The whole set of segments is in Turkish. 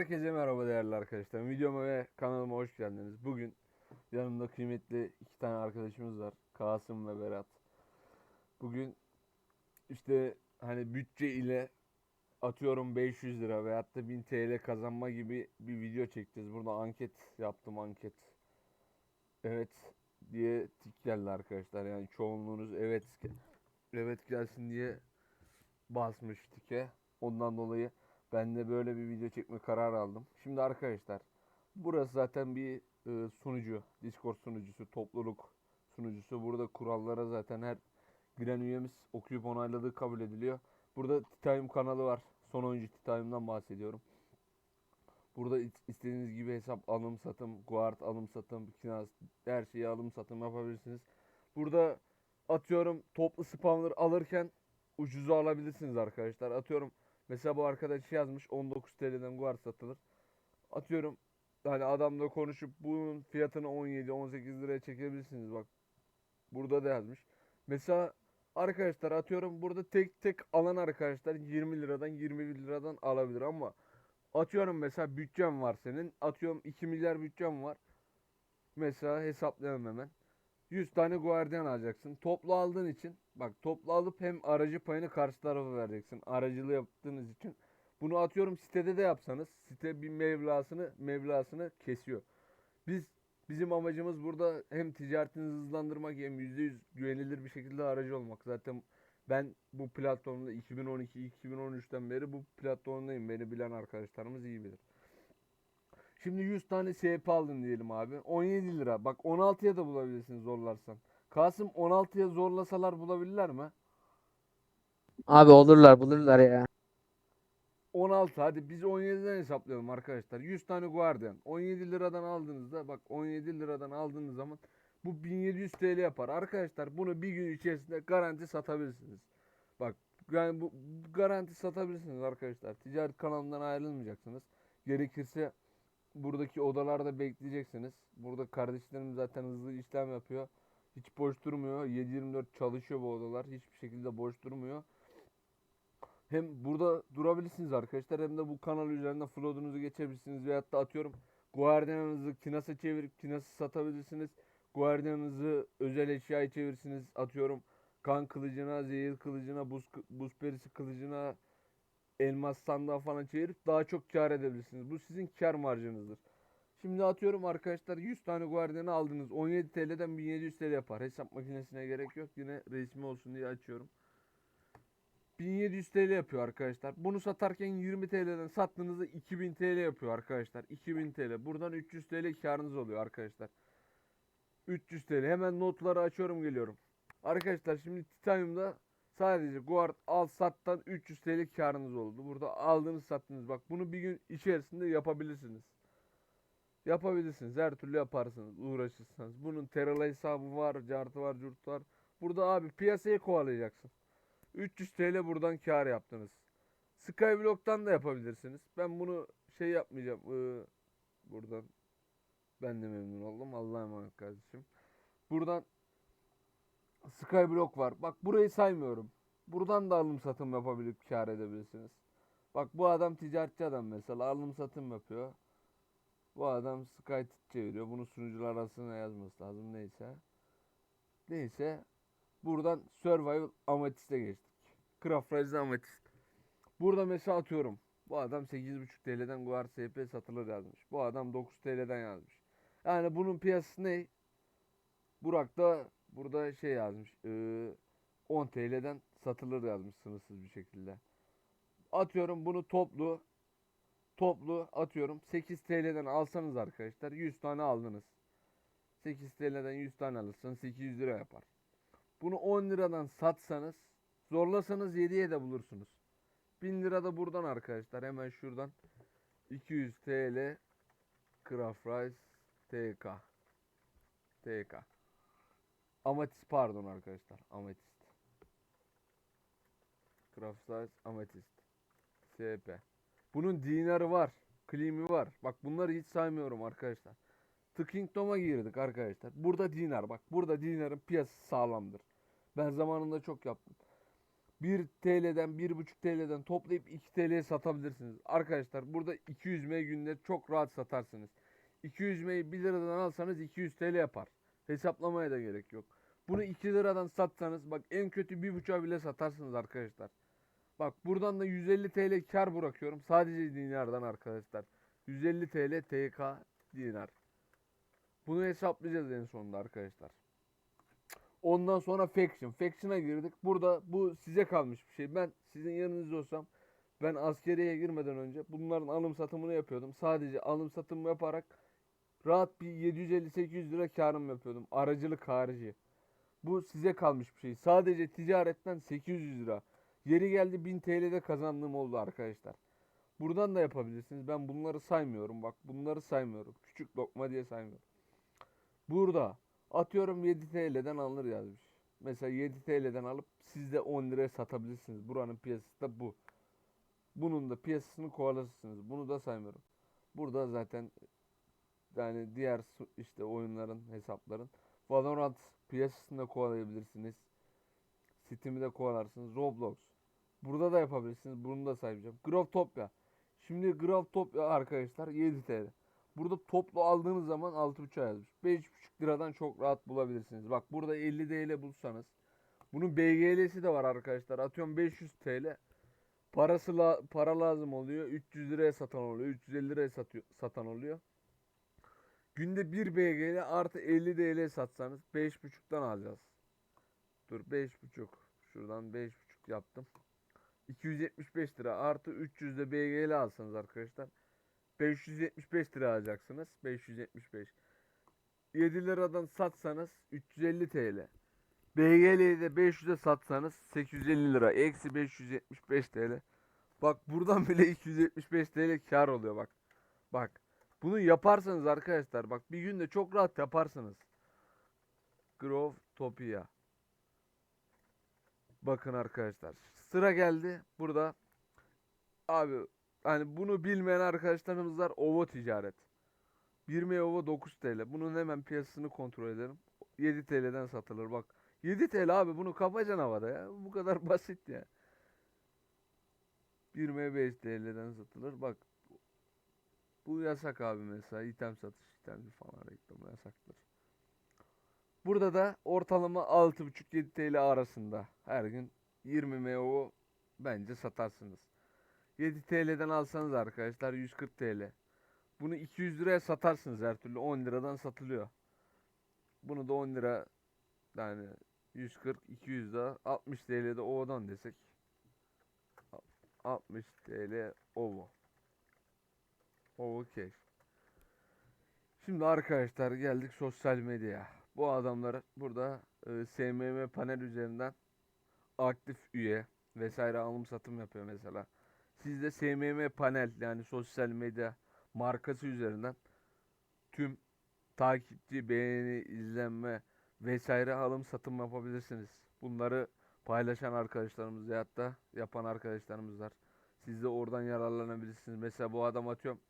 Herkese merhaba değerli arkadaşlar. Videoma ve kanalıma hoş geldiniz. Bugün yanımda kıymetli iki tane arkadaşımız var. Kasım ve Berat. Bugün işte hani bütçe ile atıyorum 500 lira veyahut da 1000 TL kazanma gibi bir video çekeceğiz. Burada anket yaptım anket. Evet diye tik geldi arkadaşlar. Yani çoğunluğunuz evet evet gelsin diye basmış tike. Ondan dolayı ben de böyle bir video çekme kararı aldım. Şimdi arkadaşlar burası zaten bir e, sunucu. Discord sunucusu, topluluk sunucusu. Burada kurallara zaten her giren üyemiz okuyup onayladığı kabul ediliyor. Burada Titanium kanalı var. Son oyuncu Titanium'dan bahsediyorum. Burada is- istediğiniz gibi hesap alım satım, guard alım satım, kinas her şeyi alım satım yapabilirsiniz. Burada atıyorum toplu spawner alırken ucuza alabilirsiniz arkadaşlar. Atıyorum Mesela bu arkadaş yazmış 19 TL'den guard satılır. Atıyorum hani adamla konuşup bunun fiyatını 17-18 liraya çekebilirsiniz bak. Burada da yazmış. Mesela arkadaşlar atıyorum burada tek tek alan arkadaşlar 20 liradan 21 liradan alabilir ama atıyorum mesela bütçem var senin. Atıyorum 2 milyar bütçem var. Mesela hesaplayalım hemen. 100 tane guardian alacaksın. Toplu aldığın için bak toplu alıp hem aracı payını karşı tarafa vereceksin. Aracılığı yaptığınız için. Bunu atıyorum sitede de yapsanız site bir mevlasını mevlasını kesiyor. Biz bizim amacımız burada hem ticaretinizi hızlandırmak hem %100 güvenilir bir şekilde aracı olmak. Zaten ben bu platformda 2012-2013'ten beri bu platformdayım. Beni bilen arkadaşlarımız iyi bilir. Şimdi 100 tane SP aldın diyelim abi. 17 lira. Bak 16'ya da bulabilirsin zorlarsan. Kasım 16'ya zorlasalar bulabilirler mi? Abi olurlar bulurlar ya. 16 hadi biz 17'den hesaplayalım arkadaşlar. 100 tane Guardian. 17 liradan aldığınızda bak 17 liradan aldığınız zaman bu 1700 TL yapar. Arkadaşlar bunu bir gün içerisinde garanti satabilirsiniz. Bak yani bu garanti satabilirsiniz arkadaşlar. Ticaret kanalından ayrılmayacaksınız. Gerekirse buradaki odalarda bekleyeceksiniz. Burada kardeşlerim zaten hızlı işlem yapıyor. Hiç boş durmuyor. 7/24 çalışıyor bu odalar. Hiçbir şekilde boş durmuyor. Hem burada durabilirsiniz arkadaşlar hem de bu kanal üzerinden flood'unuzu geçebilirsiniz veyahut da atıyorum Guardian'ınızı Kinas'a çevirip Kinas'ı satabilirsiniz. Guardian'ınızı özel eşyaya çevirirsiniz. Atıyorum kan kılıcına, zehir kılıcına, buz, buz perisi kılıcına, elmas sandığa falan çevirip daha çok kar edebilirsiniz. Bu sizin kar marjınızdır. Şimdi atıyorum arkadaşlar 100 tane Guardian'ı aldınız. 17 TL'den 1700 TL yapar. Hesap makinesine gerek yok. Yine resmi olsun diye açıyorum. 1700 TL yapıyor arkadaşlar. Bunu satarken 20 TL'den sattığınızda 2000 TL yapıyor arkadaşlar. 2000 TL. Buradan 300 TL karınız oluyor arkadaşlar. 300 TL. Hemen notları açıyorum geliyorum. Arkadaşlar şimdi Titanium'da sadece Guard al sattan 300 TL karınız oldu. Burada aldığınız sattınız. Bak bunu bir gün içerisinde yapabilirsiniz. Yapabilirsiniz. Her türlü yaparsınız. Uğraşırsanız. Bunun Terra hesabı var. Cartı var. Curt var. Burada abi piyasayı kovalayacaksın. 300 TL buradan kar yaptınız. Skyblock'tan da yapabilirsiniz. Ben bunu şey yapmayacağım. Ee, buradan ben de memnun oldum. Allah'a emanet kardeşim. Buradan Skyblock var. Bak burayı saymıyorum. Buradan da alım satım yapabilip kar edebilirsiniz. Bak bu adam ticaretçi adam mesela alım satım yapıyor. Bu adam SkyTit çeviriyor. Bunu sunucular arasına yazması lazım neyse. Neyse. Buradan Survival Ametist'e geçtik. Craft Rise Ametist. Burada mesela atıyorum. Bu adam 8.5 TL'den Guard SP satılır yazmış. Bu adam 9 TL'den yazmış. Yani bunun piyasası ne? Burak da burada şey yazmış. eee, 10 TL'den satılır yazmış sınırsız bir şekilde. Atıyorum bunu toplu toplu atıyorum 8 TL'den alsanız arkadaşlar 100 tane aldınız. 8 TL'den 100 tane alırsanız 800 lira yapar. Bunu 10 liradan satsanız zorlasanız 7'ye de bulursunuz. 1000 lira da buradan arkadaşlar hemen şuradan 200 TL Craft Rice TK TK Ametist pardon arkadaşlar Ametist Craft Rice Ametist SP Bunun dinarı var klimi var bak bunları hiç saymıyorum arkadaşlar The Kingdom'a girdik arkadaşlar burada dinar bak burada dinarın piyasası sağlamdır ben zamanında çok yaptım 1 TL'den 1,5 TL'den toplayıp 2 TL'ye satabilirsiniz. Arkadaşlar burada 200 M günde çok rahat satarsınız. 200 M'yi 1 liradan alsanız 200 TL yapar. Hesaplamaya da gerek yok. Bunu 2 liradan satsanız bak en kötü 1,5'a bile satarsınız arkadaşlar. Bak buradan da 150 TL kar bırakıyorum. Sadece dinardan arkadaşlar. 150 TL TK dinar. Bunu hesaplayacağız en sonunda arkadaşlar. Ondan sonra Faction. Faction'a girdik. Burada bu size kalmış bir şey. Ben sizin yanınızda olsam ben askeriye girmeden önce bunların alım satımını yapıyordum. Sadece alım satım yaparak rahat bir 750-800 lira karım yapıyordum. Aracılık harici. Bu size kalmış bir şey. Sadece ticaretten 800 lira. Yeri geldi 1000 TL'de kazandığım oldu arkadaşlar. Buradan da yapabilirsiniz. Ben bunları saymıyorum. Bak bunları saymıyorum. Küçük lokma diye saymıyorum. Burada atıyorum 7 TL'den alınır yazmış. Mesela 7 TL'den alıp siz de 10 liraya satabilirsiniz. Buranın piyasası da bu. Bunun da piyasasını kovalarsınız. Bunu da saymıyorum. Burada zaten yani diğer işte oyunların hesapların Valorant piyasasında kovalayabilirsiniz. Steam'i de kovalarsınız. Roblox. Burada da yapabilirsiniz. Bunu da sayacağım. Growtopia. Şimdi Growtopia arkadaşlar 7 TL. Burada toplu aldığınız zaman 6.5 yazmış. 5.5 liradan çok rahat bulabilirsiniz. Bak burada 50 TL bulsanız. Bunun BGL'si de var arkadaşlar. Atıyorum 500 TL. Parası la- para lazım oluyor. 300 liraya satan oluyor. 350 liraya satıyor, satan oluyor. Günde 1 BGL artı 50 TL satsanız 5.5'tan alacağız. Dur 5.5. Şuradan 5.5 yaptım. 275 lira artı 300 de BGL alsanız arkadaşlar 575 lira alacaksınız. 575. 7 liradan satsanız 350 TL. BGL'yi de 500'e satsanız 850 lira. Eksi 575 TL. Bak buradan bile 275 TL kar oluyor bak. Bak. Bunu yaparsanız arkadaşlar bak bir günde çok rahat yaparsınız. Growtopia. Bakın arkadaşlar. Sıra geldi. Burada abi hani bunu bilmeyen arkadaşlarımız var. Ovo ticaret. 20 ovo 9 TL. Bunun hemen piyasasını kontrol edelim. 7 TL'den satılır bak. 7 TL abi bunu kapacaksın havada ya. Bu kadar basit ya. 20 5 TL'den satılır. Bak bu yasak abi mesela. item satış, item falan reklamı yasaktır. Burada da ortalama 6,5-7 TL arasında her gün 20 MO bence satarsınız. 7 TL'den alsanız arkadaşlar 140 TL. Bunu 200 liraya satarsınız her türlü 10 liradan satılıyor. Bunu da 10 lira yani 140 200 daha 60 TL'de ovadan desek 60 TL ovo. Ovo cash. Şimdi arkadaşlar geldik sosyal medyaya. Bu adamlar burada e, SMM panel üzerinden aktif üye vesaire alım satım yapıyor mesela. Siz de SMM panel yani sosyal medya markası üzerinden tüm takipçi, beğeni, izlenme vesaire alım satım yapabilirsiniz. Bunları paylaşan arkadaşlarımız ya da yapan arkadaşlarımız var. Siz de oradan yararlanabilirsiniz. Mesela bu adam atıyorum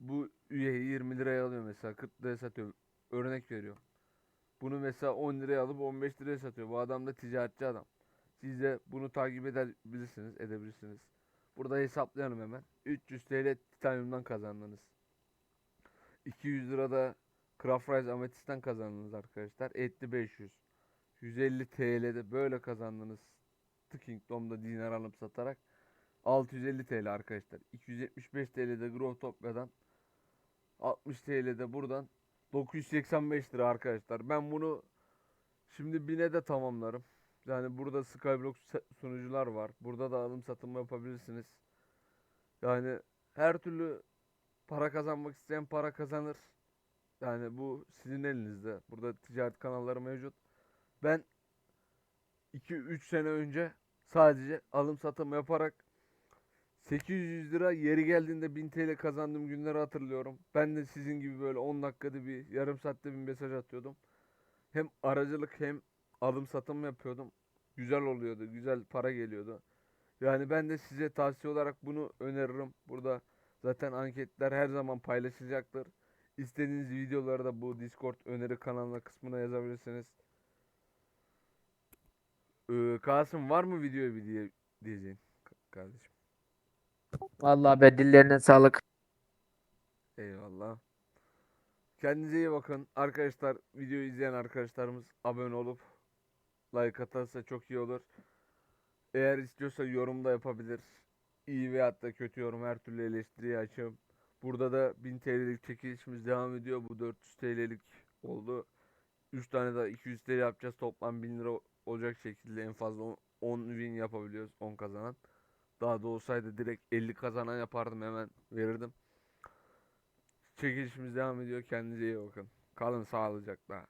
bu üyeyi 20 liraya alıyor mesela 40 liraya satıyor. Örnek veriyorum. Bunu mesela 10 liraya alıp 15 liraya satıyor. Bu adam da ticaretçi adam. Siz de bunu takip edebilirsiniz, edebilirsiniz. Burada hesaplayalım hemen. 300 TL titanyumdan kazandınız. 200 lirada Craft Rise Amethyst'ten kazandınız arkadaşlar. Etli 500. 150 TL'de böyle kazandınız. The Kingdom'da dinar alıp satarak 650 TL arkadaşlar. 275 TL'de Growtopia'dan 60 TL'de buradan 985 lira arkadaşlar. Ben bunu şimdi bine de tamamlarım. Yani burada Skyblock sunucular var. Burada da alım satım yapabilirsiniz. Yani her türlü para kazanmak isteyen para kazanır. Yani bu sizin elinizde. Burada ticaret kanalları mevcut. Ben 2-3 sene önce sadece alım satım yaparak 800 lira yeri geldiğinde 1000 TL kazandığım günleri hatırlıyorum. Ben de sizin gibi böyle 10 dakikada bir yarım saatte bir mesaj atıyordum. Hem aracılık hem alım satım yapıyordum. Güzel oluyordu. Güzel para geliyordu. Yani ben de size tavsiye olarak bunu öneririm. Burada zaten anketler her zaman paylaşılacaktır. İstediğiniz videoları da bu Discord öneri kanalına kısmına yazabilirsiniz. Ee, Kasım var mı videoya bir diye diyeceğin ka- kardeşim? Vallahi be dillerine sağlık. Eyvallah. Kendinize iyi bakın. Arkadaşlar videoyu izleyen arkadaşlarımız abone olup like atarsa çok iyi olur. Eğer istiyorsa yorum da yapabilir. İyi veyahut da kötü yorum her türlü eleştiriye açığım. Burada da 1000 TL'lik çekilişimiz devam ediyor. Bu 400 TL'lik oldu. 3 tane daha 200 TL yapacağız. Toplam 1000 lira olacak şekilde en fazla 10 10 win yapabiliyoruz 10 kazanan. Daha da olsaydı direkt 50 kazanan yapardım hemen verirdim. Çekilişimiz devam ediyor. Kendinize iyi bakın. Kalın sağlıcakla.